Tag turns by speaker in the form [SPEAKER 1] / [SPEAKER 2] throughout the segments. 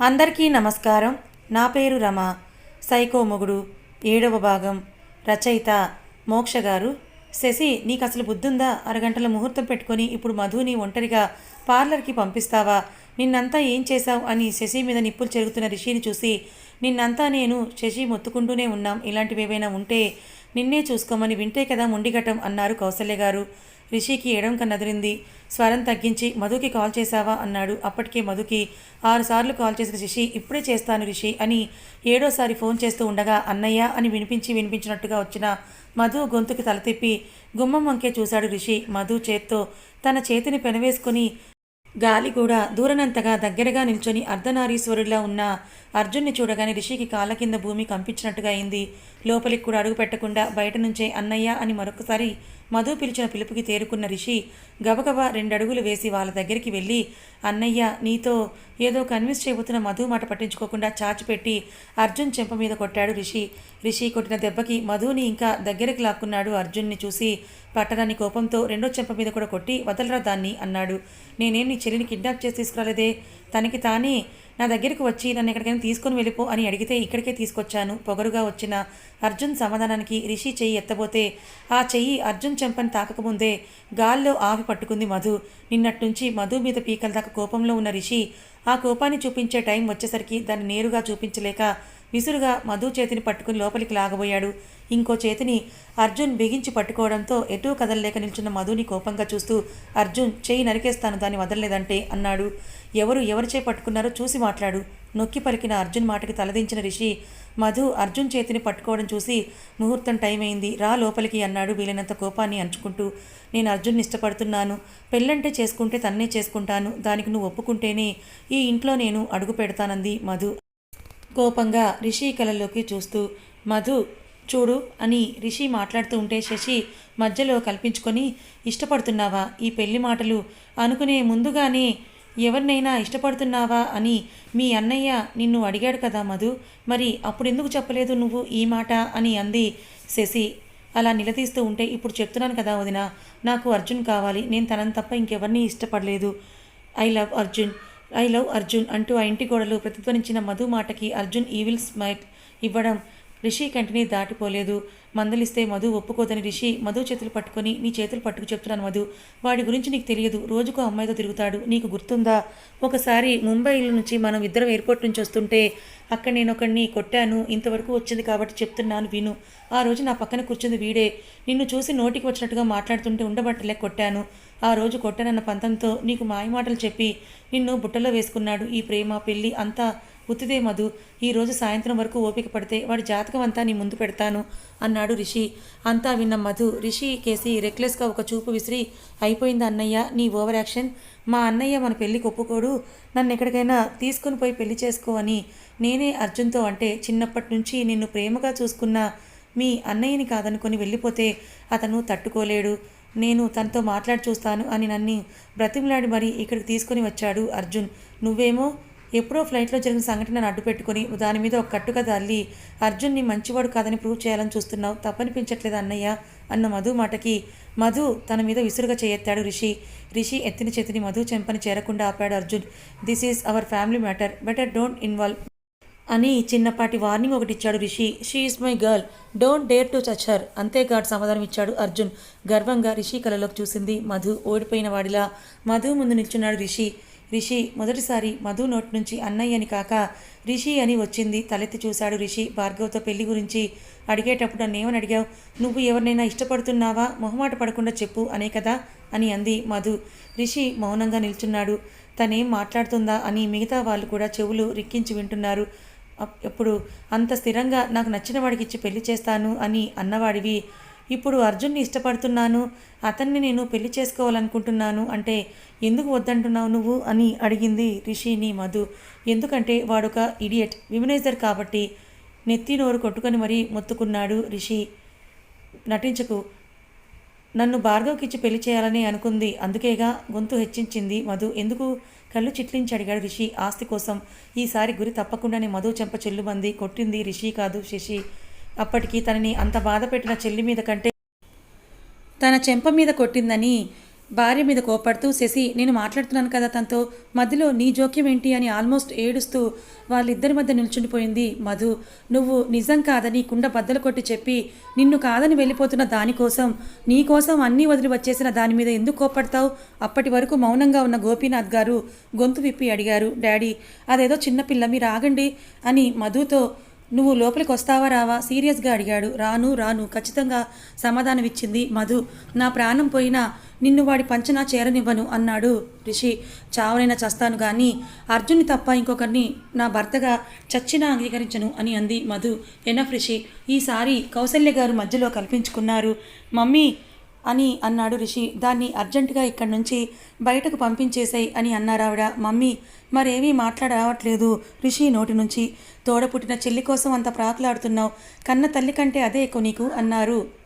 [SPEAKER 1] అందరికీ నమస్కారం. నా పేరు రమ. సైకో మొగుడు. ఏడవ భాగం. రచయిత మోక్ష గారు. శశి నీకు అసలు బుద్ధుందా? అరగంటల ముహూర్తం పెట్టుకొని ఇప్పుడు మధుని ఒంటరిగా పార్లర్కి పంపిస్తావా? నిన్నంతా ఏం చేశావు? అని శశి మీద నిప్పులు చెరుగుతున్న రిషిని చూసి నిన్నంతా నేను శశి మొత్తుకుంటూనే ఉన్నాం. ఇలాంటివి ఏవైనా ఉంటే నిన్నే చూసుకోమని వింటే కదా ముండిగటం అన్నారు కౌసల్య గారు. రిషికి ఎడం కన్నదిరింది. స్వరం తగ్గించి మధుకి కాల్ చేశావా? అన్నాడు. అప్పటికే మధుకి ఆరుసార్లు కాల్ చేసిన రిషి ఇప్పుడే చేస్తాను రిషి అని ఏడోసారి ఫోన్ చేస్తూ ఉండగా అన్నయ్య అని వినిపించి వినిపించినట్టుగా వచ్చిన మధు గొంతుకి తల తిప్పి గుమ్మం వంకే చూశాడు రిషి. మధు చేత్తో తన చేతిని పెనవేసుకుని గాలి కూడా దూరనంతగా దగ్గరగా నిల్చొని అర్ధనారీశ్వరుడిలా ఉన్న అర్జున్ని చూడగానే రిషికి కాళ్ళ కింద భూమి కంపించినట్టుగా అయింది. లోపలికి కూడా అడుగు పెట్టకుండా బయట నుంచే అన్నయ్య అని మరొకసారి మధు పిలిచిన పిలుపుకి తేరుకున్న రిషి గబగబా రెండడుగులు వేసి వాళ్ళ దగ్గరికి వెళ్ళి అన్నయ్య నీతో ఏదో కన్విన్స్ చేయబోతున్న మధు మాట పట్టించుకోకుండా చాచిపెట్టి అర్జున్ చెంప మీద కొట్టాడు రిషి. రిషి కొట్టిన దెబ్బకి మధుని ఇంకా దగ్గరికి లాక్కున్నాడు అర్జున్ని చూసి పట్టరాని కోపంతో రెండో చెంప మీద కూడా కొట్టి వదలరా దాన్ని అన్నాడు. నేనేం నీ చెల్లిని కిడ్నాప్ చేసి తీసుకురాలేదే? తనకి తానే నా దగ్గరికి వచ్చి నన్ను ఎక్కడికైనా తీసుకొని వెళ్ళిపో అని అడిగితే ఇక్కడికే తీసుకొచ్చాను. పొగరుగా వచ్చిన అర్జున్ సమాధానానికి రిషి చెయ్యి ఎత్తబోతే ఆ చెయ్యి అర్జున్ చెంపని తాకకముందే గాల్లో ఆవి పట్టుకుంది మధు. నిన్నట్నుంచి మధు మీద పీకల దాకా కోపంలో ఉన్న రిషి ఆ కోపాన్ని చూపించే టైం వచ్చేసరికి దాన్ని నేరుగా చూపించలేక విసురుగా మధు చేతిని పట్టుకుని లోపలికి లాగబోయాడు. ఇంకో చేతిని అర్జున్ బిగించి పట్టుకోవడంతో ఎటూ కదలలేక నిల్చున్న మధుని కోపంగా చూస్తూ అర్జున్ చేయి నరికేస్తాను దాన్ని వదలలేదంటే అన్నాడు. ఎవరు ఎవరిచే పట్టుకున్నారో చూసి మాట్లాడు. నొక్కి పలికిన అర్జున్ మాటకి తలదించిన రిషి మధు అర్జున్ చేతిని పట్టుకోవడం చూసి ముహూర్తం టైం అయింది. రా లోపలికి అన్నాడు వీలైనంత కోపాన్ని అంచుకుంటూ. నేను అర్జున్ని ఇష్టపడుతున్నాను. పెళ్ళంటే చేసుకుంటే తన్నే చేసుకుంటాను. దానికి నువ్వు ఒప్పుకుంటేనే ఈ ఇంట్లో నేను అడుగు పెడతానంది మధు. కోపంగా రిషి కలలోకి చూస్తూ మధు చూడు అని రిషి మాట్లాడుతూ ఉంటే శశి మధ్యలో కల్పించుకొని ఇష్టపడుతున్నావా? ఈ పెళ్ళి మాటలు అనుకునే ముందుగానే ఎవరినైనా ఇష్టపడుతున్నావా అని మీ అన్నయ్య నిన్ను అడిగాడు కదా మధు. మరి అప్పుడు ఎందుకు చెప్పలేదు నువ్వు ఈ మాట అని అంది శశి. అలా నిలదీస్తూ ఉంటే ఇప్పుడు చెప్తున్నాను కదా వదిన నాకు అర్జున్ కావాలి. నేను తనని తప్ప ఇంకెవరిని ఇష్టపడలేదు. I love Arjun I love Arjun అంటూ ఆ ఇంటి గోడలు ప్రతిధ్వనించిన మధు మాటకి అర్జున్ ఈవిల్ స్మైల్ ఇవ్వడం రిషి కంటిని దాటిపోలేదు. మందలిస్తే మధు ఒప్పుకోదని రిషి మధు చేతులు పట్టుకొని నీ చేతులు పట్టుకు చెప్తున్నాను మధు. వాడి గురించి నీకు తెలియదు. రోజుకు అమ్మాయితో తిరుగుతాడు. నీకు గుర్తుందా? ఒకసారి ముంబై నుంచి మనం ఇద్దరం ఎయిర్పోర్ట్ నుంచి వస్తుంటే అక్కడ నేను ఒకడిని కొట్టాను. ఇంతవరకు వచ్చింది కాబట్టి చెప్తున్నాను విను. ఆ రోజు నా పక్కన కూర్చుంది వీడే. నిన్ను చూసి నోటికి వచ్చినట్టుగా మాట్లాడుతుంటే ఉండబట్టలే కొట్టాను. ఆ రోజు కొట్టానన్న పంతంతో నీకు మాయమాటలు చెప్పి నిన్ను బుట్టలో వేసుకున్నాడు. ఈ ప్రేమ పెళ్ళి అంతా ఉత్తిదే మధు ఈరోజు సాయంత్రం వరకు ఓపిక పడితే వాడి జాతకం అంతా నీ ముందు పెడతాను అన్నాడు రిషి. అంతా విన్న మధు రిషి కేసి రెక్లెస్గా ఒక చూపు విసిరి అయిపోయింది అన్నయ్య నీ ఓవర్ యాక్షన్. మా అన్నయ్య మన పెళ్ళికి ఒప్పుకోడు. నన్ను ఎక్కడికైనా తీసుకుని పోయి పెళ్ళి చేసుకో అని. నేనే అర్జున్తో అంటే చిన్నప్పటి నుంచి నిన్ను ప్రేమగా చూసుకున్న మీ అన్నయ్యని కాదనుకొని వెళ్ళిపోతే అతను తట్టుకోలేడు. నేను తనతో మాట్లాడి చూస్తాను అని నన్ను బ్రతిమలాడి మరీ ఇక్కడికి తీసుకొని వచ్చాడు అర్జున్. నువ్వేమో ఎప్పుడో ఫ్లైట్లో జరిగిన సంఘటనను అడ్డు పెట్టుకుని దాని మీద ఒక కట్టుగా తల్లి అర్జున్ని మంచివాడు కాదని ప్రూవ్ చేయాలని చూస్తున్నావు తప్పనిపించట్లేదు అన్నయ్య అన్న మధు మాటకి మధు తన మీద విసురుగా చేయెత్తాడు రిషి. రిషి ఎత్తిన చేతిని మధు చెంపని చేరకుండా ఆపాడు Arjun. This is our family matter better don't involve అని చిన్నపాటి వార్నింగ్ ఒకటి ఇచ్చాడు Rishi. She is my girl don't dare to touch her అంతేగాడు సమాధానం ఇచ్చాడు అర్జున్. గర్వంగా రిషి కళలోకి చూసింది మధు. ఓడిపోయిన వాడిలా మధు ముందు నిల్చున్నాడు రిషి. రిషి మొదటిసారి మధు నోట్ నుంచి అన్నయ్యని కాక రిషి అని వచ్చింది. తలెత్తి చూశాడు రిషి. భార్గవ్తో పెళ్ళి గురించి అడిగేటప్పుడు నన్నేమని అడిగావు? నువ్వు ఎవరినైనా ఇష్టపడుతున్నావా? మొహమాట పడకుండా చెప్పు అనే కదా అని అంది మధు. రిషి మౌనంగా నిల్చున్నాడు. తనేం మాట్లాడుతుందా అని మిగతా వాళ్ళు కూడా చెవులు రిక్కించి వింటున్నారు. అప్- ఎప్పుడు? అంత స్థిరంగా నాకు నచ్చిన వాడికి ఇచ్చి పెళ్ళి చేస్తాను అని అన్నవాడివి. ఇప్పుడు అర్జున్ని ఇష్టపడుతున్నాను అతన్ని నేను పెళ్ళి చేసుకోవాలనుకుంటున్నాను అంటే ఎందుకు వద్దంటున్నావు నువ్వు అని అడిగింది రిషిని మధు. ఎందుకంటే వాడొక ఇడియట్ విమనైజర్ కాబట్టి నెత్తి నోరు కొట్టుకొని మరీ మొత్తుకున్నాడు రిషి. నటించకు నన్ను భార్గవ్కిచ్చి పెళ్ళి చేయాలని అనుకుంది అందుకేగా గొంతు హెచ్చించింది మధు. ఎందుకు? కళ్ళు చిట్లించి అడిగాడు రిషి ఆస్తి కోసం. ఈసారి గురి తప్పకుండానే మధు చెంప చెల్లుమంది కొట్టింది రిషి కాదు శశి. అప్పటికి తనని అంత బాధ పెట్టిన చెల్లి మీద కంటే తన చెంప మీద కొట్టిందని భార్య మీద కోపడుతూ శశి నేను మాట్లాడుతున్నాను కదా తనతో. మధ్యలో నీ జోక్యం ఏంటి? అని ఆల్మోస్ట్ ఏడుస్తూ వాళ్ళిద్దరి మధ్య నిల్చుండిపోయింది మధు. నువ్వు నిజం కాదని కుండ బద్దలు కొట్టి చెప్పి నిన్ను కాదని వెళ్ళిపోతున్న దానికోసం నీకోసం అన్నీ వదిలి వచ్చేసిన దాని మీద ఎందుకు కోపడతావు? అప్పటి వరకు మౌనంగా ఉన్న గోపీనాథ్ గారు గొంతు విప్పి అడిగారు డాడీ అదేదో చిన్నపిల్ల మీరు ఆగండి అని మధుతో నువ్వు లోపలికి వస్తావా రావా? సీరియస్గా అడిగాడు. రాను రాను. ఖచ్చితంగా సమాధానం ఇచ్చింది మధు. నా ప్రాణం పోయినా నిన్ను వాడి పంచనా చేరనివ్వను అన్నాడు రిషి. చావనైనా చస్తాను కానీ అర్జున్ని తప్ప ఇంకొకరిని నా భర్తగా చచ్చినా అంగీకరించను అని అంది మధు. ఎనఫ్ రిషి. ఈసారి కౌసల్య గారు మధ్యలో కల్పించుకున్నారు. మమ్మీ అని అన్నాడు రిషి. దాన్ని అర్జెంటుగా ఇక్కడి నుంచి బయటకు పంపించేసాయి అని అన్నారావిడ. మమ్మీ మరేమీ మాట్లాడరావట్లేదు రిషి నోటి నుంచి. తోడ పుట్టిన చెల్లి కోసం అంత ప్రాకులాడుతున్నావు. కన్న తల్లి కంటే అదే ఎక్కువ నీకు అన్నారు.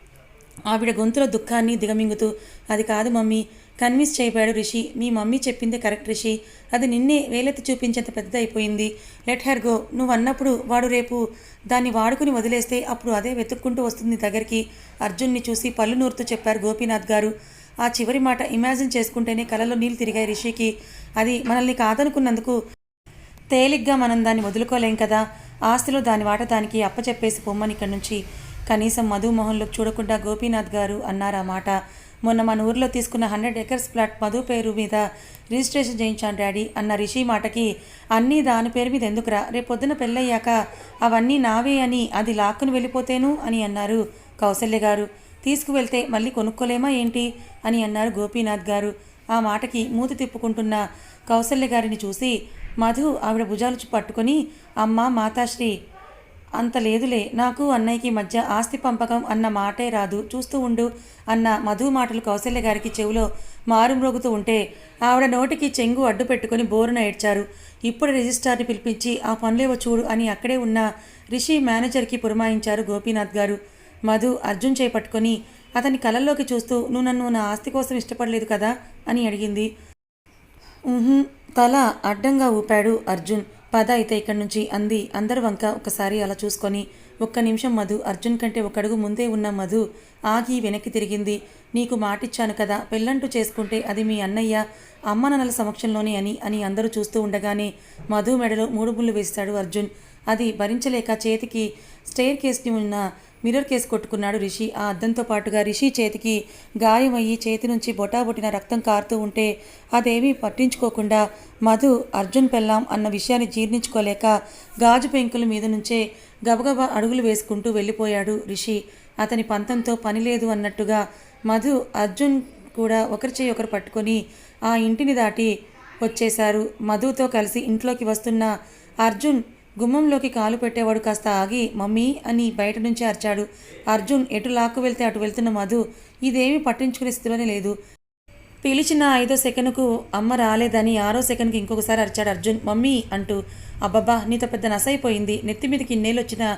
[SPEAKER 1] ఆవిడ గొంతులో దుఃఖాన్ని దిగమింగుతూ అది కాదు మమ్మీ కన్విన్స్ చేయబోయాడు రిషి. మీ మమ్మీ చెప్పింది కరెక్ట్ రిషి. అది నిన్నే వేలెత్తి చూపించేంత పెద్దదైపోయింది. Let her go. నువ్వు అన్నప్పుడు వాడు రేపు దాన్ని వాడుకుని వదిలేస్తే అప్పుడు అదే వెతుక్కుంటూ వస్తుంది దగ్గరికి. అర్జున్ని చూసి పళ్ళు నూరుతూ చెప్పారు గోపీనాథ్ గారు. ఆ చివరి మాట ఇమాజిన్ చేసుకుంటేనే కలలో నీళ్ళు తిరిగాయి రిషికి. అది మనల్ని కాదనుకున్నందుకు తేలిగ్గా మనం దాన్ని వదులుకోలేం కదా. ఆస్తిలో దాని వాట దానికి అప్పచెప్పేసి పొమ్మని ఇక్కడి నుంచి. కనీసం మధుమోహన్లోకి చూడకుండా గోపీనాథ్ గారు అన్నారు ఆ మాట. మొన్న మన ఊర్లో తీసుకున్న హండ్రెడ్ ఎకర్స్ ప్లాట్ మధు పేరు మీద రిజిస్ట్రేషన్ చేయించాను డాడీ అన్న రిషి మాటకి అన్నీ దాని పేరు మీద ఎందుకురా? రేపొద్దున పెళ్ళయ్యాక అవన్నీ నావే అని అది లాక్కుని వెళ్ళిపోతేను? అని అన్నారు కౌసల్య గారు. తీసుకువెళ్తే మళ్ళీ కొనుక్కోలేమా ఏంటి? అని అన్నారు గోపీనాథ్ గారు. ఆ మాటకి మూతి తిప్పుకుంటున్న కౌసల్య గారిని చూసి మధు ఆవిడ భుజాలు పట్టుకొని అమ్మ మాతాశ్రీ అంత లేదులే. నాకు అన్నయ్యకి మధ్య ఆస్తి పంపకం అన్న మాటే రాదు. చూస్తూ ఉండు అన్న మధు మాటలు కౌశల్య గారికి చెవిలో మారుమ్రోగుతూ ఉంటే ఆవిడ నోటికి చెంగు అడ్డు పెట్టుకుని బోరున ఏడ్చారు. ఇప్పుడు రిజిస్ట్రార్ని పిలిపించి ఆ పనులేవో చూడు అని అక్కడే ఉన్న రిషి మేనేజర్కి పురమాయించారు గోపీనాథ్ గారు. మధు అర్జున్ చేపట్టుకొని అతని కలల్లోకి చూస్తూ నువ్వు నన్ను నా ఆస్తి కోసం ఇష్టపడలేదు కదా? అని అడిగింది. తల అడ్డంగా ఊపాడు అర్జున్. పద అయితే ఇక్కడి నుంచి అంది. అందరి వంక ఒకసారి అలా చూసుకొని ఒక్క నిమిషం మధు అర్జున్ కంటే ఒకడుగు ముందే ఉన్న మధు ఆగి వెనక్కి తిరిగింది. నీకు మాటిచ్చాను కదా పెళ్ళంటూ చేసుకుంటే అది మీ అన్నయ్య అమ్మ నాన్నల సమక్షంలోనే అని అని అందరూ చూస్తూ ఉండగానే మధు మెడలో మూడు ముళ్ళు వేశాడు అర్జున్. అది భరించలేక చేతికి స్టేర్ కేస్ని ఉన్న మిర్రర్ కేసు కొట్టుకున్నాడు రిషి. ఆ అద్దంతో పాటుగా రిషి చేతికి గాయమయ్యి చేతి నుంచి బొటాబొటిన రక్తం కారుతూ ఉంటే అదేమీ పట్టించుకోకుండా మధు అర్జున్ పెళ్ళాం అన్న విషయాన్ని జీర్ణించుకోలేక గాజు పెంకుల మీద నుంచే గబగబా అడుగులు వేసుకుంటూ వెళ్ళిపోయాడు రిషి. అతని పంతంతో పని లేదు అన్నట్టుగా మధు అర్జున్ కూడా ఒకరి చేయి ఒకరు పట్టుకొని ఆ ఇంటిని దాటి వచ్చేశారు. మధుతో కలిసి ఇంట్లోకి వస్తున్న అర్జున్ గుమ్మంలోకి కాలు పెట్టేవాడు కాస్త ఆగి మమ్మీ అని బయట నుంచి అరిచాడు. అర్జున్ ఎటు లాక్కు వెళ్తే అటు వెళ్తున్న మధు ఇదేమీ పట్టించుకునే స్థితిలోనే లేదు. పిలిచిన ఐదో సెకండ్కు అమ్మ రాలేదని ఆరో సెకండ్కి ఇంకొకసారి అరిచాడు అర్జున్. మమ్మీ అంటూ అబ్బబ్బా నీతో పెద్ద నసైపోయింది. నెత్తి మీదకి ఇన్నేళ్ళు వచ్చినా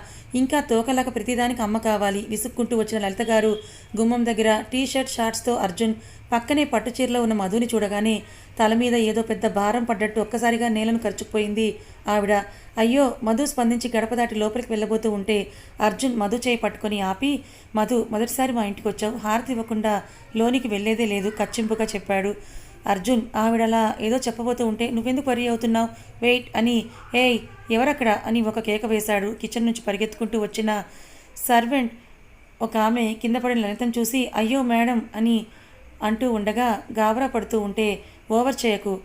[SPEAKER 1] ఇంకా తోకలాక ప్రతిదానికి అమ్మ కావాలి విసుక్కుంటూ వచ్చిన లలిత గారు గుమ్మం దగ్గర టీ షర్ట్ షార్ట్స్తో అర్జున్ పక్కనే పట్టు చీరలో ఉన్న మధుని చూడగానే తల మీద ఏదో పెద్ద భారం పడ్డట్టు ఒక్కసారిగా నేలను ఖర్చుకుపోయింది ఆవిడ. అయ్యో మధు స్పందించి గడప దాటి లోపలికి వెళ్ళబోతూ ఉంటే అర్జున్ మధు చేయి పట్టుకొని ఆపి మధు మొదటిసారి మా ఇంటికి వచ్చావు. హారతి ఇవ్వకుండా లోనికి వెళ్ళేదే లేదు కచ్చింపుగా చెప్పాడు అర్జున్. ఆవిడలా ఏదో చెప్పబోతూ ఉంటే నువ్వెందుకు పరి అవుతున్నావు? వెయిట్ అని ఏయ్ ఎవరక్కడ? అని ఒక కేక వేశాడు. కిచెన్ నుంచి పరిగెత్తుకుంటూ వచ్చిన సర్వెంట్ ఒక ఆమె కింద పడిన లలితం చూసి అయ్యో మేడం అని అంటూ ఉండగా గాబరా పడుతూ ఉంటే ఓవర్ చేయకు.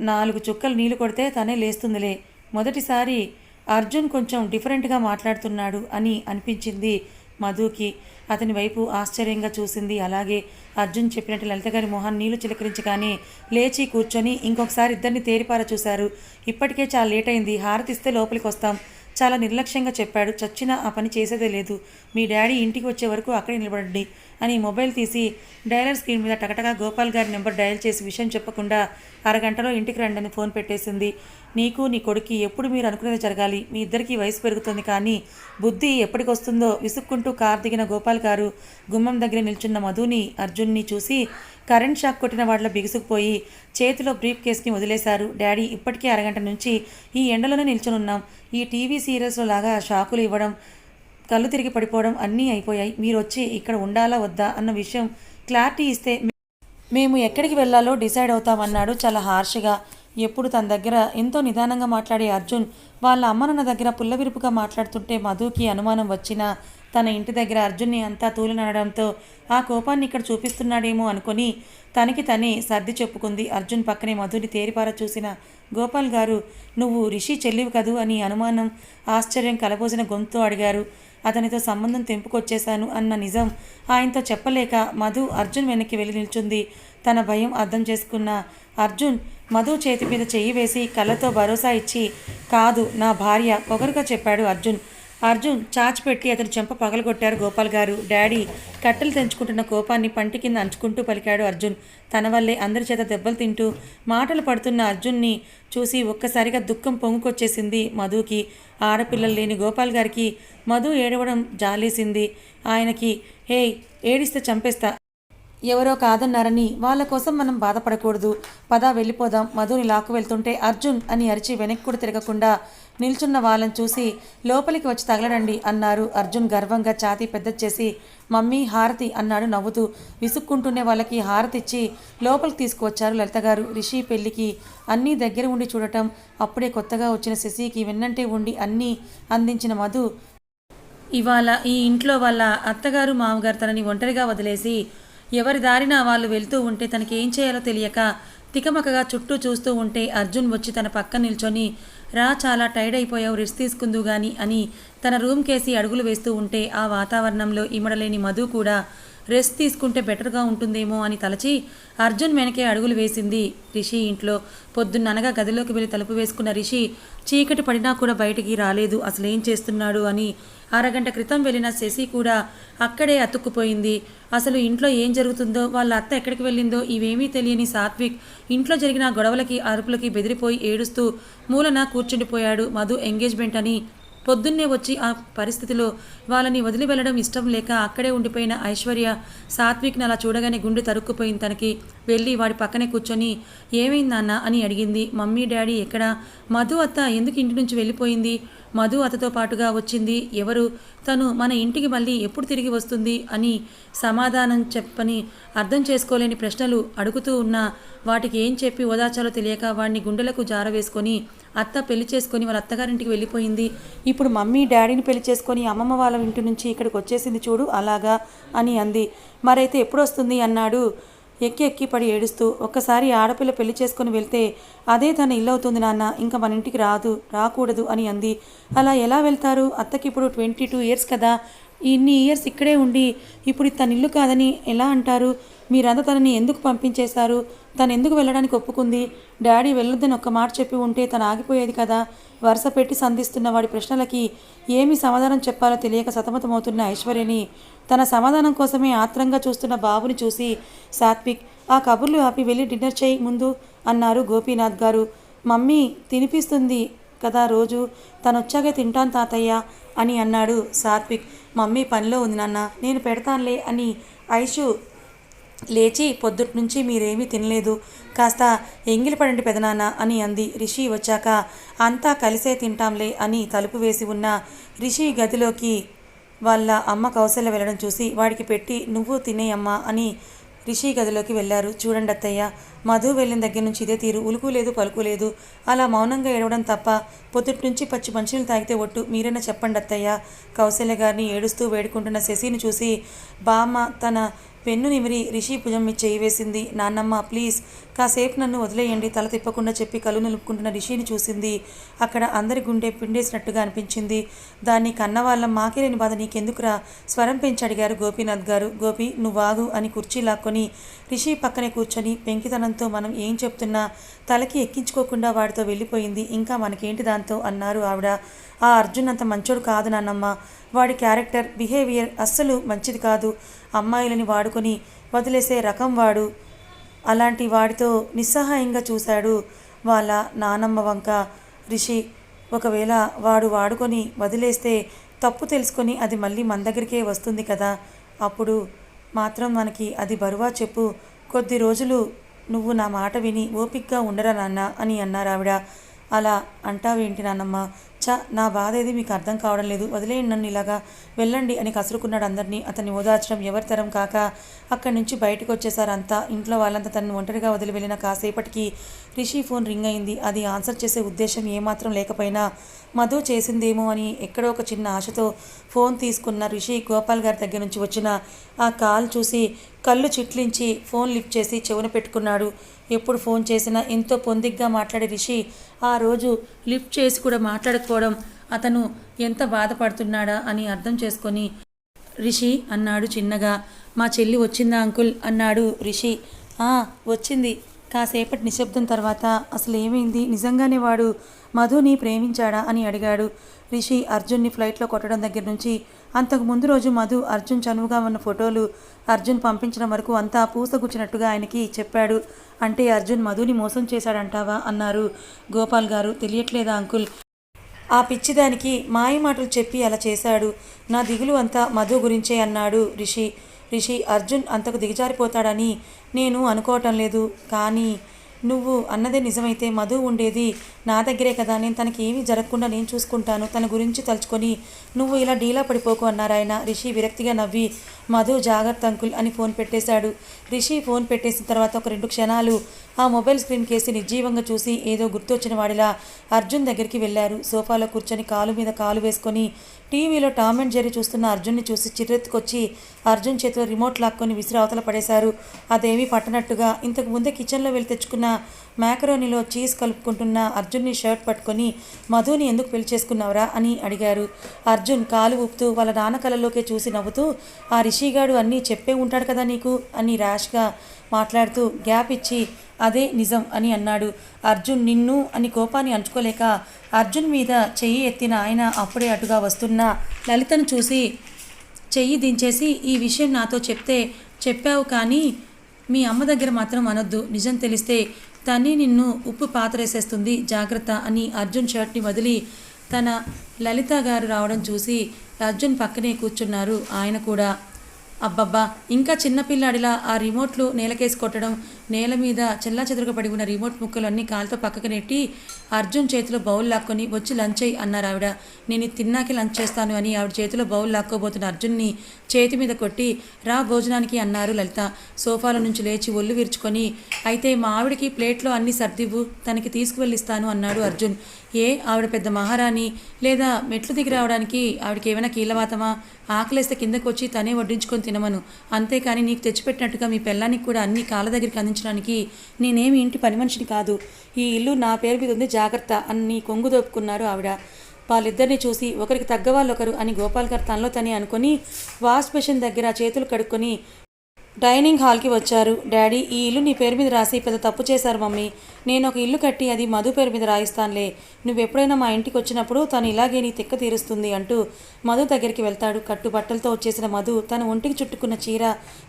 [SPEAKER 1] నాలుగు చుక్కలు నీళ్ళు కొడితే తనే లేస్తుందిలే. మొదటిసారి అర్జున్ కొంచెం డిఫరెంట్గా మాట్లాడుతున్నాడు అని అనిపించింది మధుకి. అతని వైపు ఆశ్చర్యంగా చూసింది. అలాగే అర్జున్ చెప్పినట్టు లలిత గారి మొహాన్ని నీళ్ళు చిలకరించగానే లేచి కూర్చొని ఇంకొకసారి ఇద్దరిని తేరిపార చూశారు. ఇప్పటికే చాలా లేట్ అయింది. హారతిస్తే లోపలికి వస్తాం. చాలా నిర్లక్ష్యంగా చెప్పాడు. చచ్చినా ఆ పని చేసేదే లేదు. మీ డాడీ ఇంటికి వచ్చే వరకు అక్కడే నిలబడండి. అని మొబైల్ తీసి డయలర్ స్క్రీన్ మీద టకటగా గోపాల్ గారి నెంబర్ డయల్ చేసి విషయం చెప్పకుండా అరగంటలో ఇంటికి రండి అని ఫోన్ పెట్టేసింది. నీకు నీ కొడుక్కి ఎప్పుడు మీరు అనుకునేది జరగాలి? మీ ఇద్దరికీ వయసు పెరుగుతుంది కానీ బుద్ధి ఎప్పటికొస్తుందో విసుక్కుంటూ కార్ దిగిన గోపాల్ గారు గుమ్మం దగ్గర నిల్చున్న మధుని అర్జున్ని చూసి కరెంట్ షాక్ కొట్టిన వాళ్ళ బిగుసుకుపోయి చేతిలో బ్రీఫ్ కేస్ని వదిలేశారు. డాడీ ఇప్పటికే అరగంట నుంచి ఈ ఎండలోనే నిల్చునున్నాం. ఈ టీవీ సీరియల్స్లో లాగా షాకులు ఇవ్వడం కళ్ళు తిరిగి పడిపోవడం అన్నీ అయిపోయాయి. మీరు వచ్చి ఇక్కడ ఉండాలా వద్దా అన్న విషయం క్లారిటీ ఇస్తే మేము ఎక్కడికి వెళ్ళాలో డిసైడ్ అవుతామన్నాడు చాలా హార్ష్గా. ఎప్పుడు తన దగ్గర ఎంతో నిదానంగా మాట్లాడే అర్జున్ వాళ్ళ అమ్మనన్న దగ్గర పుల్లవిరుపుగా మాట్లాడుతుంటే మధుకి అనుమానం వచ్చినా తన ఇంటి దగ్గర అర్జున్ని అంతా తూలినడంతో ఆ కోపాన్ని ఇక్కడ చూపిస్తున్నాడేమో అనుకొని తనకి తనే సర్ది చెప్పుకుంది. అర్జున్ పక్కనే మధుని తేరిపార చూసిన గోపాల్ గారు నువ్వు రిషి చెల్లివి కదూ? అని అనుమానం ఆశ్చర్యం కలబోసిన గొంతు అడిగారు. అతనితో సంబంధం తెంపుకొచ్చేశాను అన్న నిజం ఆయనతో చెప్పలేక మధు అర్జున్ వెనక్కి వెళ్ళి నిల్చుంది. తన భయం అర్థం చేసుకున్న అర్జున్ మధు చేతి మీద చెయ్యి వేసి కళ్ళతో భరోసా ఇచ్చి కాదు నా భార్య పొగరుగా చెప్పాడు అర్జున్. అర్జున్ చాచి పెట్టి అతని చెంప పగలగొట్టారు గోపాల్ గారు. డాడీ కట్టెలు తెంచుకుంటున్న కోపాన్ని పంటి కింద అంచుకుంటూ పలికాడు అర్జున్. తన వల్లే అందరి చేత దెబ్బలు తింటూ మాటలు పడుతున్న అర్జున్ని చూసి ఒక్కసారిగా దుఃఖం పొంగుకొచ్చేసింది మధుకి. ఆడపిల్లలు లేని గోపాల్ గారికి మధు ఏడవడం జాలేసింది. ఆయనకి హే ఏడిస్తే చంపేస్తా. ఎవరో కాదన్నారని వాళ్ళ కోసం మనం బాధపడకూడదు. పదా వెళ్ళిపోదాం. మధుని లాక్కు వెళ్తుంటే అర్జున్ అని అరిచి వెనక్కి కూడా తిరగకుండా నిల్చున్న వాళ్ళని చూసి లోపలికి వచ్చి తగలడండి అన్నారు. అర్జున్ గర్వంగా ఛాతీ పెద్ద చేసి మమ్మీ హారతి అన్నాడు నవ్వుతూ. విసుక్కుంటూనే వాళ్ళకి హారతి ఇచ్చి లోపలికి తీసుకువచ్చారు లలిత గారు. రిషి పెళ్ళికి అన్నీ దగ్గర ఉండి చూడటం అప్పుడే కొత్తగా వచ్చిన శశికి వెన్నంటే ఉండి అన్నీ అందించిన మధు ఇవాళ ఈ ఇంట్లో వాళ్ళ అత్తగారు మామగారు తనని ఒంటరిగా వదిలేసి ఎవరి దారిన వాళ్ళు వెళ్తూ ఉంటే తనకి ఏం చేయాలో తెలియక తికమకగా చుట్టూ చూస్తూ ఉంటే అర్జున్ వచ్చి తన పక్క నిల్చొని రా చాలా టైర్డ్ అయిపోయావు రెస్ట్ తీసుకుందు గాని అని తన రూమ్ కేసి అడుగులు వేస్తూ ఉంటే ఆ వాతావరణంలో ఇమడలేని మధు కూడా రెస్ట్ తీసుకుంటే బెటర్గా ఉంటుందేమో అని తలచి అర్జున్ వెనకే అడుగులు వేసింది. రిషి ఇంట్లో పొద్దున్ననగా గదిలోకి వెళ్ళి తలుపు వేసుకున్న రిషి చీకటి పడినా కూడా బయటికి రాలేదు అసలు ఏం చేస్తున్నాడు అని అరగంట క్రితం వెళ్ళిన శశి కూడా అక్కడే అతుక్కుపోయింది. అసలు ఇంట్లో ఏం జరుగుతుందో వాళ్ళ అత్త ఎక్కడికి వెళ్ళిందో ఇవేమీ తెలియని సాత్విక్ ఇంట్లో జరిగిన గొడవలకి అరుపులకి బెదిరిపోయి ఏడుస్తూ మూలన కూర్చుండిపోయాడు మధు ఎంగేజ్మెంట్ అని. పొద్దున్నే వచ్చి ఆ పరిస్థితిలో వాళ్ళని వదిలి వెళ్ళడం ఇష్టం లేక అక్కడే ఉండిపోయిన ఐశ్వర్య సాత్విక్ని అలా చూడగానే గుండె తరుక్కుపోయింది తనకి. వెళ్ళి వాడి పక్కనే కూర్చొని ఏమైంది నాన్న? అని అడిగింది. మమ్మీ డాడీ ఎక్కడ? మధు అత్త ఎందుకు ఇంటి నుంచి వెళ్ళిపోయింది? మధు అతతో పాటుగా వచ్చింది. ఎవరు? తను మన ఇంటికి మళ్ళీ ఎప్పుడు తిరిగి వస్తుంది అని సమాధానం చెప్పని అర్థం చేసుకోలేని ప్రశ్నలు అడుగుతూ ఉన్నా వాటికి ఏం చెప్పి ఓదార్చాలో తెలియక వాడిని గుండెలకు జారవేసుకొని అత్త పెళ్ళి చేసుకొని వాళ్ళ అత్తగారింటికి వెళ్ళిపోయింది. ఇప్పుడు మమ్మీ డాడీని పెళ్ళి చేసుకొని అమ్మమ్మ వాళ్ళ ఇంటి నుంచి ఇక్కడికి వచ్చేసింది చూడు అలాగా అని అంది. మరైతే ఎప్పుడు వస్తుంది? అన్నాడు. ఎక్కి ఎక్కి పడి ఏడుస్తూ ఒక్కసారి ఆడపిల్ల పెళ్ళి చేసుకుని వెళ్తే అదే తన ఇల్లు అవుతుంది నాన్న ఇంకా మన ఇంటికి రాదు రాకూడదు అని అంది. అలా ఎలా వెళ్తారు? అత్తకి ఇప్పుడు ట్వంటీ టూ ఇయర్స్ కదా ఇన్ని ఇయర్స్ ఇక్కడే ఉండి ఇప్పుడు తన ఇల్లు కాదని ఎలా అంటారు? మీరంతా తనని ఎందుకు పంపించేశారు? తను ఎందుకు వెళ్ళడానికి ఒప్పుకుంది? డాడీ వెళ్ళొద్దని ఒక్క మాట చెప్పి ఉంటే తను ఆగిపోయేది కదా? వరుస పెట్టి సంధిస్తున్న వాడి ప్రశ్నలకి ఏమి సమాధానం చెప్పాలో తెలియక సతమతమవుతున్న ఐశ్వర్యని తన సమాధానం కోసమే ఆత్రంగా చూస్తున్న బాబుని చూసి సాత్విక్ ఆ కబుర్లు ఆపి వెళ్ళి డిన్నర్ చేయి ముందు అన్నారు గోపీనాథ్ గారు. మమ్మీ తినిపిస్తుంది కదా రోజు తను వచ్చాకే తింటాను తాతయ్య అని అన్నాడు సాత్విక్. మమ్మీ పనిలో ఉంది నాన్న నేను పెడతానులే అని ఐషు లేచి పొద్దుటి నుంచి మీరేమీ తినలేదు కాస్త ఎంగిలి పడండి పెదనాన్న అని అంది. రిషి వచ్చాక అంతా కలిసే తింటాంలే అని తలుపు వేసి ఉన్న రిషి గదిలోకి వాళ్ళ అమ్మ కౌశల్య వెళ్ళడం చూసి వాడికి పెట్టి నువ్వు తినేయమ్మా అని రిషి గదిలోకి వెళ్ళారు. చూడండి అత్తయ్య మధు వెళ్ళిన దగ్గర నుంచి ఇదే తీరు. ఉలుకు లేదు పలుకు లేదు. అలా మౌనంగా ఏడవడం తప్ప పొద్దుటి నుంచి పచ్చి మనుషులు తాగితే ఒట్టు. మీరైనా చెప్పండి అత్తయ్య. కౌశల్య గారిని ఏడుస్తూ వేడుకుంటున్న శశిని చూసి బామ్మ తన పెన్ను నిమిరి రిషి భుజం మీద చేయి వేసింది. నాన్నమ్మ ప్లీజ్ కాసేపు నన్ను వదిలేయండి. తల తిప్పకుండా చెప్పి కళ్ళు నిలుపుకుంటున్న రిషిని చూసింది. అక్కడ అందరి గుండె పిండేసినట్టుగా అనిపించింది. దాన్ని కన్నవాళ్ళం మాకే లేని బాధ నీకెందుకురా? స్వరం పెంచి అడిగారు గోపీనాథ్ గారు. గోపి నువ్వు అని కుర్చీ లాక్కొని రిషి పక్కనే కూర్చొని పెంకితనంతో మనం ఏం చెప్తున్నా తలకి ఎక్కించుకోకుండా వాడితో వెళ్ళిపోయింది. ఇంకా మనకేంటి దాంతో అన్నారు ఆవిడ. ఆ అర్జున్ అంత మంచోడు కాదు నాన్నమ్మ. వాడి క్యారెక్టర్ బిహేవియర్ అస్సలు మంచిది కాదు. అమ్మాయిలని వాడుకొని వదిలేసే రకం వాడు. అలాంటి వాడితో నిస్సహాయంగా చూశాడు వాళ్ళ నానమ్మ వంక. రిషి ఒకవేళ వాడు వాడుకొని వదిలేస్తే తప్పు తెలుసుకొని అది మళ్ళీ మన దగ్గరికే వస్తుంది కదా. అప్పుడు మాత్రం మనకి అది బరువా చెప్పు. కొద్ది రోజులు నువ్వు నా మాట విని ఓపిక్గా ఉండరా నాన్న అని అన్నారు ఆవిడ అలా అంటావేంటి నాన్నమ్మ? చా నా బాధ ఏది మీకు అర్థం కావడం లేదు. వదిలేయండి నన్ను ఇలాగా. వెళ్ళండి అని కసురుకున్నాడు అందరినీ. అతన్ని ఓదార్చడం ఎవరి తరం కాక అక్కడి నుంచి బయటకు వచ్చేసారు అంతా. ఇంట్లో వాళ్ళంతా తనను ఒంటరిగా వదిలి వెళ్ళిన కాసేపటికి రిషి ఫోన్ రింగ్ అయింది. అది ఆన్సర్ చేసే ఉద్దేశం ఏమాత్రం లేకపోయినా మధు చేసిందేమో అని ఎక్కడో ఒక చిన్న ఆశతో ఫోన్ తీసుకున్న రిషి గోపాల్ గారి దగ్గర నుంచి వచ్చిన ఆ కాల్ చూసి కళ్ళు చిట్లించి ఫోన్ లిఫ్ట్ చేసి చెవున పెట్టుకున్నాడు. ఎప్పుడు ఫోన్ చేసినా ఎంతో పొందిగ్గా మాట్లాడే రిషి ఆ రోజు లిఫ్ట్ చేసి కూడా మాట్లాడకపోవడం అతను ఎంత బాధపడుతున్నాడా అని అర్థం చేసుకొని రిషి అన్నాడు చిన్నగా. మా చెల్లి వచ్చిందా అంకుల్? అన్నాడు రిషి. "ఆ, వచ్చింది. కాసేపటి నిశ్శబ్దం తర్వాత అసలు ఏమైంది నిజంగానే వాడు మధుని ప్రేమించాడా అని అడిగాడు. రిషి అర్జున్ని ఫ్లైట్లో కొట్టడం దగ్గర నుంచి అంతకు ముందు రోజు మధు అర్జున్ చనువుగా ఉన్న ఫోటోలు అర్జున్ పంపించడం వరకు అంతా పూసగుచ్చినట్టుగా ఆయనకి చెప్పాడు. అంటే అర్జున్ మధుని మోసం చేశాడంటావా? అన్నారు గోపాల్ గారు. తెలియట్లేదా అంకుల్? ఆ పిచ్చిదానికి మాయ మాటలు చెప్పి అలా చేశాడు. నా దిగులు అంతా మధు గురించే అన్నాడు రిషి. రిషి అర్జున్ అంతకు దిగజారిపోతాడని నేను అనుకోవటం లేదు. కానీ నువ్వు అన్నదే నిజమైతే మధు ఉండేది నా దగ్గరే కదా. నేను తనకి ఏమీ జరగకుండా నేను చూసుకుంటాను. తన గురించి తలుచుకొని నువ్వు ఇలా డీలా పడిపోకు అన్నారు ఆయన రిషి విరక్తిగా నవ్వి మధు జాగ్రత్త అంకుల్ అని ఫోన్ పెట్టేశాడు. రిషి ఫోన్ పెట్టేసిన తర్వాత ఒక రెండు క్షణాలు ఆ మొబైల్ స్క్రీన్ కేసి నిర్జీవంగా చూసి ఏదో గుర్తొచ్చిన వాడిలా అర్జున్ దగ్గరికి వెళ్ళారు. సోఫాలో కూర్చొని కాలు మీద కాలు వేసుకొని టీవీలో టామ్ అండ్ జెర్రీ చూస్తున్న అర్జున్ని చూసి చిరెత్తుకొచ్చి అర్జున్ చేతిలో రిమోట్ లాక్కొని విసిరి అవతల పడేశారు. అదేమీ పట్టనట్టుగా ఇంతకు ముందే కిచెన్లో వెళ్ళి తెచ్చుకున్న మ్యాకరోనీలో చీజ్ కలుపుకుంటున్న అర్జున్ని షర్ట్ పట్టుకొని మధుని ఎందుకు పెళ్ళి చేసుకున్నావురా అని అడిగారు. అర్జున్ కాలు ఊపుతూ వాళ్ళ నాన్న కళ్ళలోకే చూసి నవ్వుతూ ఆ రిషిగాడు అన్నీ చెప్పే ఉంటాడు కదా నీకు? అని ర్యాష్గా మాట్లాడుతూ గ్యాప్ ఇచ్చి అదే నిజం అని అన్నాడు. అర్జున్ నిన్ను అని కోపాన్ని అంచుకోలేక అర్జున్ మీద చెయ్యి ఎత్తిన ఆయన అప్పుడే అటుగా వస్తున్న లలితను చూసి చెయ్యి దించేసి ఈ విషయం నాతో చెప్తే చెప్పావు కానీ మీ అమ్మ దగ్గర మాత్రం అనొద్దు. నిజం తెలిస్తే తనే నిన్ను ఉప్పు పాతరేసేస్తుంది జాగ్రత్త అని అర్జున్ షర్ట్ని వదిలి తన లలిత గారు రావడం చూసి అర్జున్ పక్కనే కూర్చున్నారు. ఆయన కూడా అబ్బబ్బా ఇంకా చిన్నపిల్లాడిలా ఆ రిమోట్లు నేలకేసి కొట్టడం నేల మీద చెల్లా పడి ఉన్న రిమోట్ ముక్కలు అన్ని కాలుతో పక్కకు నెట్టి అర్జున్ చేతిలో బౌల్ లాక్కొని వచ్చి లంచ్ అయ్యి అన్నారు ఆవిడ. నేను తిన్నాకి తిన్నాకే లంచ్ చేస్తాను అని ఆవిడ చేతిలో బౌల్ లాక్కోబోతున్న అర్జున్ని చేతి మీద కొట్టి రా భోజనానికి అన్నారు లలిత. సోఫాలో నుంచి లేచి ఒళ్ళు విరుచుకొని అయితే మా ఆవిడకి ప్లేట్లో అన్ని సర్దివ్వు తనకి తీసుకువెళ్ళిస్తాను అన్నాడు అర్జున్. ఏ ఆవిడ పెద్ద మహారాణి లేదా మెట్లు దిగి రావడానికి ఆవిడకి ఏమైనా కీలవాతమా ఆకలేస్తే కిందకు వచ్చి తనే వడ్డించుకొని తినమను. అంతేకాని నీకు తెచ్చిపెట్టినట్టుగా మీ పెళ్ళానికి కూడా అన్ని కాళ్ళ దగ్గరికి అందించడానికి నేనేమి ఇంటి పని మనిషిని కాదు. ఈ ఇల్లు నా పేరు మీద ఉంది జాగ్రత్త అన్ని కొంగు దోపుకున్నారు ఆవిడ. వాళ్ళిద్దరిని చూసి ఒకరికి తగ్గవాళ్ళొకరు అని గోపాల్ గారు తనలో తని అనుకొని వాష్ బేషన్ దగ్గర చేతులు కడుక్కొని డైనింగ్ హాల్కి వచ్చారు. డాడీ ఈ ఇల్లు నీ పేరు మీద రాసి పెద్ద తప్పు చేశారు మమ్మీ. నేను ఒక ఇల్లు కట్టి అది మధు పేరు మీద రాయిస్తానులే. నువ్వు ఎప్పుడైనా మా ఇంటికి వచ్చినప్పుడు తను ఇలాగే నీ తిక్క తీరుస్తుంది అంటూ మధు దగ్గరికి వెళ్తాడు. కట్టు బట్టలతో వచ్చేసిన మధు తన ఒంటికి చుట్టుకున్న చీర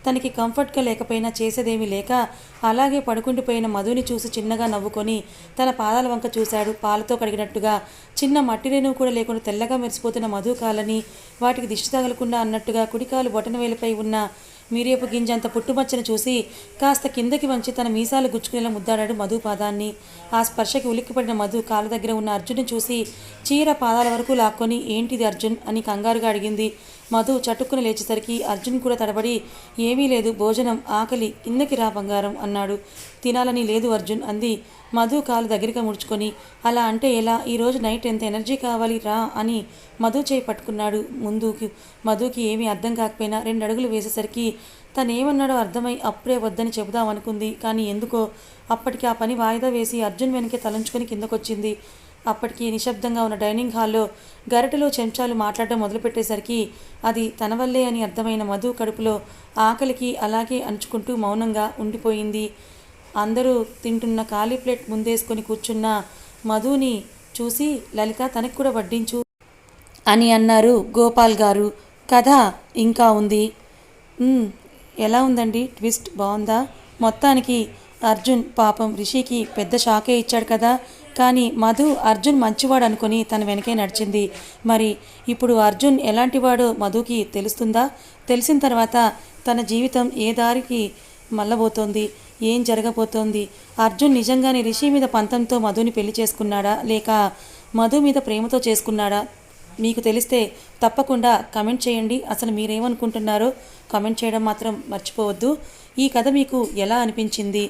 [SPEAKER 1] తనకి కంఫర్ట్గా లేకపోయినా చేసేదేమీ లేక అలాగే పడుకుండిపోయిన మధుని చూసి చిన్నగా నవ్వుకొని తన పాదాల వంక చూశాడు. పాలతో కడిగినట్టుగా చిన్న మట్టి రేణువు కూడా లేకుండా తెల్లగా మెరిసిపోతున్న మధు కాలని వాటికి దిష్టి తగలకుండా అన్నట్టుగా కుడికాలు బొటన వేలిపై ఉన్న మీరేపు గింజంత పుట్టుమచ్చను చూసి కాస్త కిందకి వంచి తన మీసాలు గుచ్చుకునేలా ముద్దాడాడు మధు పాదాన్ని. ఆ స్పర్శకి ఉలిక్కిపడిన మధు కాళ్ళ దగ్గర ఉన్న అర్జున్ని చూసి చీర పాదాల వరకు లాక్కొని ఏంటిది అర్జున్? అని కంగారుగా అడిగింది. మధు చటుక్కున లేచేసరికి అర్జున్ కూడా తడబడి ఏమీ లేదు భోజనం ఆకలి కిందకి రా బంగారం అన్నాడు. తినాలని లేదు అర్జున్ అంది. మధు కాలు దగ్గరగా ముడుచుకొని అలా అంటే ఎలా? ఈరోజు నైట్ ఎంత ఎనర్జీ కావాలి రా అని మధు చేయి పట్టుకున్నాడు ముందుకి. మధుకి ఏమీ అర్థం కాకపోయినా రెండు అడుగులు వేసేసరికి తనేమన్నాడో అర్థమై అప్పుడే వద్దని చెబుదామనుకుంది కానీ ఎందుకో? అప్పటికి ఆ పని వాయిదా వేసి అర్జున్ వెనకే తలంచుకొని కిందకొచ్చింది. అప్పటికి నిశ్శబ్దంగా ఉన్న డైనింగ్ హాల్లో గరటలో చెంచాలు మాట్లాడడం మొదలుపెట్టేసరికి అది తన వల్లే అని అర్థమైన మధు కడుపులో ఆకలికి అలాగే అంచుకుంటూ మౌనంగా ఉండిపోయింది. అందరూ తింటున్న ఖాళీ ప్లేట్ ముందేసుకొని కూర్చున్న మధుని చూసి లలిత తనకు కూడా వడ్డించు అని అన్నారు గోపాల్ గారు. కథ ఇంకా ఉంది. ఎలా ఉందండి? ట్విస్ట్ బాగుందా? మొత్తానికి అర్జున్ పాపం రిషికి పెద్ద షాకే ఇచ్చాడు కదా. కానీ మధు అర్జున్ మంచివాడు అనుకుని తన వెనకే నడిచింది. మరి ఇప్పుడు అర్జున్ ఎలాంటివాడో మధుకి తెలుస్తుందా? తెలిసిన తర్వాత తన జీవితం ఏ దారికి మల్లబోతోంది ఏం జరగబోతోంది? అర్జున్ నిజంగానే రిషి మీద పంతంతో మధుని పెళ్ళి చేసుకున్నాడా? లేక మధు మీద ప్రేమతో చేసుకున్నాడా? మీకు తెలిస్తే తప్పకుండా కమెంట్ చేయండి. అసలు మీరేమనుకుంటున్నారో కమెంట్ చేయడం మాత్రం మర్చిపోవద్దు. ఈ కథ మీకు ఎలా అనిపించింది?